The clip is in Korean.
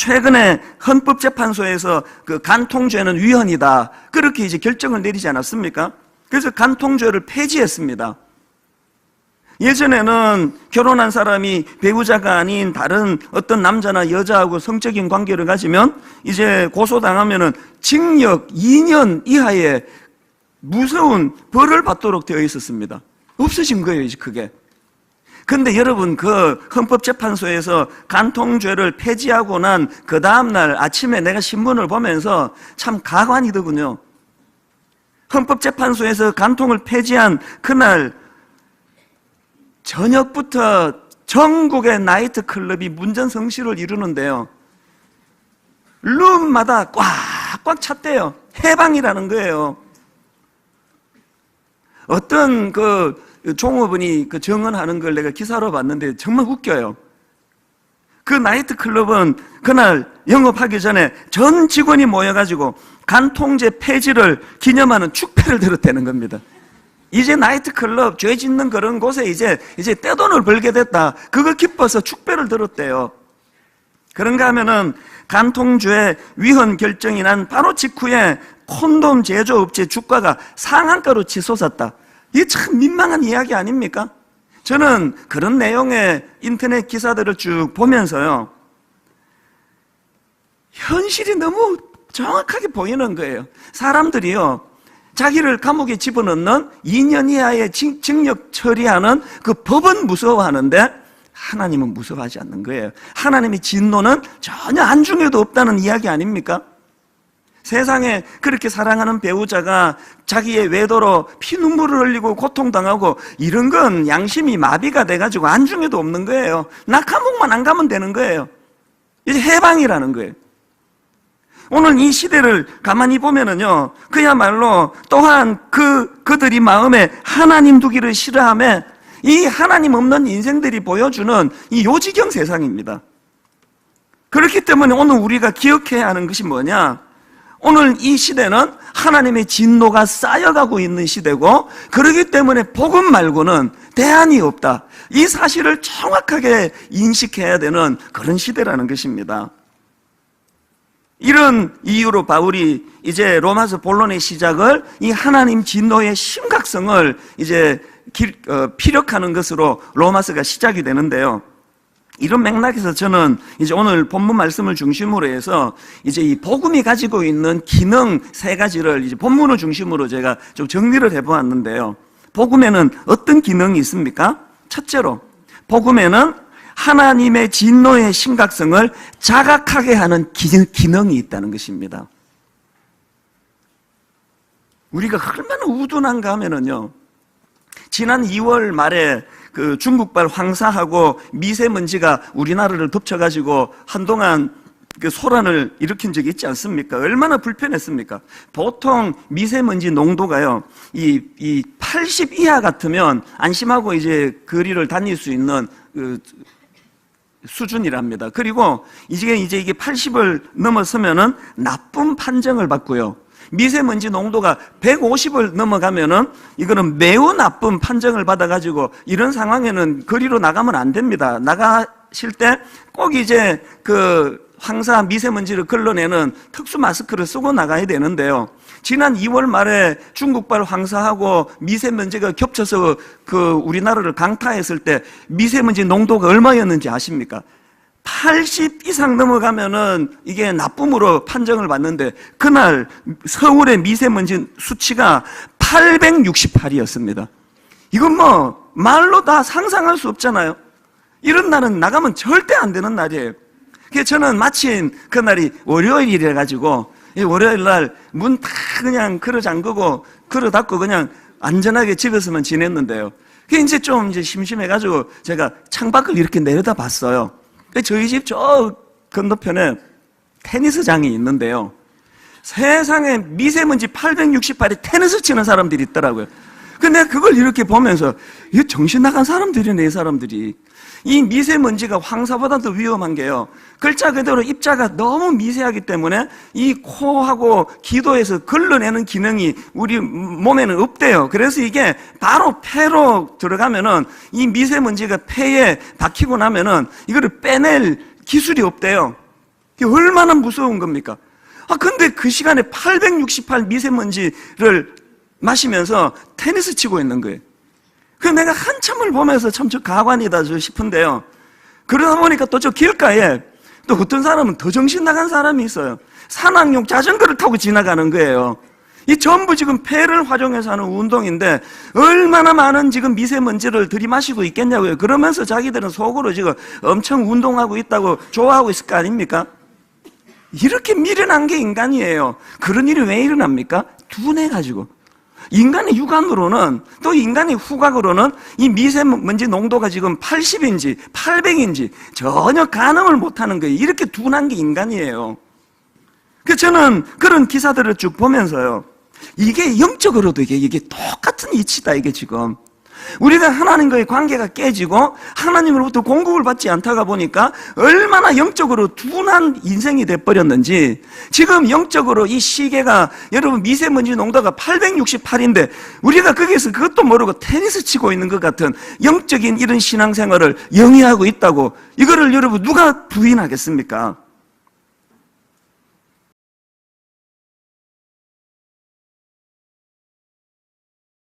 최근에 헌법재판소에서 그 간통죄는 위헌이다. 그렇게 이제 결정을 내리지 않았습니까? 그래서 간통죄를 폐지했습니다. 예전에는 결혼한 사람이 배우자가 아닌 다른 어떤 남자나 여자하고 성적인 관계를 가지면 이제 고소당하면은 징역 2년 이하의 무서운 벌을 받도록 되어 있었습니다. 없어진 거예요, 이제 그게. 근데 여러분, 그 헌법재판소에서 간통죄를 폐지하고 난 그 다음날 아침에 내가 신문을 보면서 참 가관이더군요. 헌법재판소에서 간통을 폐지한 그날 저녁부터 전국의 나이트 클럽이 문전성시를 이루는데요. 룸마다 꽉꽉 찼대요. 해방이라는 거예요. 어떤 그 종업원이 그 정언하는 걸 내가 기사로 봤는데 정말 웃겨요. 그 나이트 클럽은 그날 영업하기 전에 전 직원이 모여가지고 간통죄 폐지를 기념하는 축배를 들었다는 겁니다. 이제 나이트 클럽 죄 짓는 그런 곳에 이제 이제 떼돈을 벌게 됐다. 그거 기뻐서 축배를 들었대요. 그런가 하면은 간통죄 위헌 결정이 난 바로 직후에 콘돔 제조업체 주가가 상한가로 치솟았다. 이게 참 민망한 이야기 아닙니까? 저는 그런 내용의 인터넷 기사들을 쭉 보면서요. 현실이 너무 정확하게 보이는 거예요. 사람들이요. 자기를 감옥에 집어넣는 2년 이하의 징- 징역 처리하는 그 법은 무서워하는데 하나님은 무서워하지 않는 거예요. 하나님의 진노는 전혀 안중에도 없다는 이야기 아닙니까? 세상에 그렇게 사랑하는 배우자가 자기의 외도로 피눈물을 흘리고 고통당하고 이런 건 양심이 마비가 돼가지고 안중에도 없는 거예요. 나 감옥만 안 가면 되는 거예요. 이제 해방이라는 거예요. 오늘 이 시대를 가만히 보면은요, 그야말로 또한 그, 그들이 마음에 하나님 두기를 싫어함에 이 하나님 없는 인생들이 보여주는 이 요지경 세상입니다. 그렇기 때문에 오늘 우리가 기억해야 하는 것이 뭐냐? 오늘 이 시대는 하나님의 진노가 쌓여가고 있는 시대고, 그렇기 때문에 복음 말고는 대안이 없다. 이 사실을 정확하게 인식해야 되는 그런 시대라는 것입니다. 이런 이유로 바울이 이제 로마서 본론의 시작을 이 하나님 진노의 심각성을 이제 길- 어, 피력하는 것으로 로마서가 시작이 되는데요. 이런 맥락에서 저는 이제 오늘 본문 말씀을 중심으로 해서 이제 이 복음이 가지고 있는 기능 세 가지를 이제 본문을 중심으로 제가 좀 정리를 해보았는데요. 복음에는 어떤 기능이 있습니까? 첫째로, 복음에는 하나님의 진노의 심각성을 자각하게 하는 기- 기능이 있다는 것입니다. 우리가 얼마나 우둔한가 하면은요, 지난 2월 말에 그 중국발 황사하고 미세먼지가 우리나라를 덮쳐가지고 한동안 그 소란을 일으킨 적이 있지 않습니까? 얼마나 불편했습니까? 보통 미세먼지 농도가요, 이, 이 80 이하 같으면 안심하고 이제 거리를 다닐 수 있는 그 수준이랍니다. 그리고 이제 이제 이게 80을 넘어서면은 나쁜 판정을 받고요. 미세먼지 농도가 150을 넘어가면은 이거는 매우 나쁜 판정을 받아가지고 이런 상황에는 거리로 나가면 안 됩니다. 나가실 때 꼭 이제 그 황사 미세먼지를 걸러내는 특수 마스크를 쓰고 나가야 되는데요. 지난 2월 말에 중국발 황사하고 미세먼지가 겹쳐서 그 우리나라를 강타했을 때 미세먼지 농도가 얼마였는지 아십니까? 80 이상 넘어가면은 이게 나쁨으로 판정을 받는데 그날 서울의 미세먼지 수치가 868이었습니다. 이건 뭐 말로 다 상상할 수 없잖아요. 이런 날은 나가면 절대 안 되는 날이에요. 그래서 저는 마침 그날이 월요일이라 가지고 이 월요일 날 문 다 그냥 걸어 잠그고 걸어 닫고 그냥 안전하게 집에서만 지냈는데요. 그게 이제 좀 이제 심심해 가지고 제가 창밖을 이렇게 내려다 봤어요. 저희 집 저 건너편에 테니스장이 있는데요. 세상에 미세먼지 868에 테니스 치는 사람들이 있더라고요. 근데 그걸 이렇게 보면서 이거 정신 나간 사람들이네, 이 사람들이. 이 미세먼지가 황사보다 더 위험한 게요. 글자 그대로 입자가 너무 미세하기 때문에 이 코하고 기도에서 걸러내는 기능이 우리 몸에는 없대요. 그래서 이게 바로 폐로 들어가면은 이 미세먼지가 폐에 박히고 나면은 이거를 빼낼 기술이 없대요. 이게 얼마나 무서운 겁니까? 아, 근데 그 시간에 868 미세먼지를 마시면서 테니스 치고 있는 거예요. 그 내가 한참을 보면서 참 저 가관이다 저 싶은데요. 그러다 보니까 또 저 길가에 또 어떤 사람은 더 정신 나간 사람이 있어요. 산악용 자전거를 타고 지나가는 거예요. 이 전부 지금 폐를 활용해서 하는 운동인데 얼마나 많은 지금 미세먼지를 들이마시고 있겠냐고요. 그러면서 자기들은 속으로 지금 엄청 운동하고 있다고 좋아하고 있을 거 아닙니까? 이렇게 미련한 게 인간이에요. 그런 일이 왜 일어납니까? 둔해가지고. 인간의 육안으로는 또 인간의 후각으로는 이 미세먼지 농도가 지금 80인지 800인지 전혀 가늠을 못하는 거예요. 이렇게 둔한 게 인간이에요. 그 저는 그런 기사들을 쭉 보면서요. 이게 영적으로도 이게, 이게 똑같은 이치다, 이게 지금. 우리가 하나님과의 관계가 깨지고 하나님으로부터 공급을 받지 않다가 보니까 얼마나 영적으로 둔한 인생이 돼버렸는지 지금 영적으로 이 시계가 여러분 미세먼지 농도가 868인데 우리가 거기에서 그것도 모르고 테니스 치고 있는 것 같은 영적인 이런 신앙생활을 영위하고 있다고 이거를 여러분 누가 부인하겠습니까?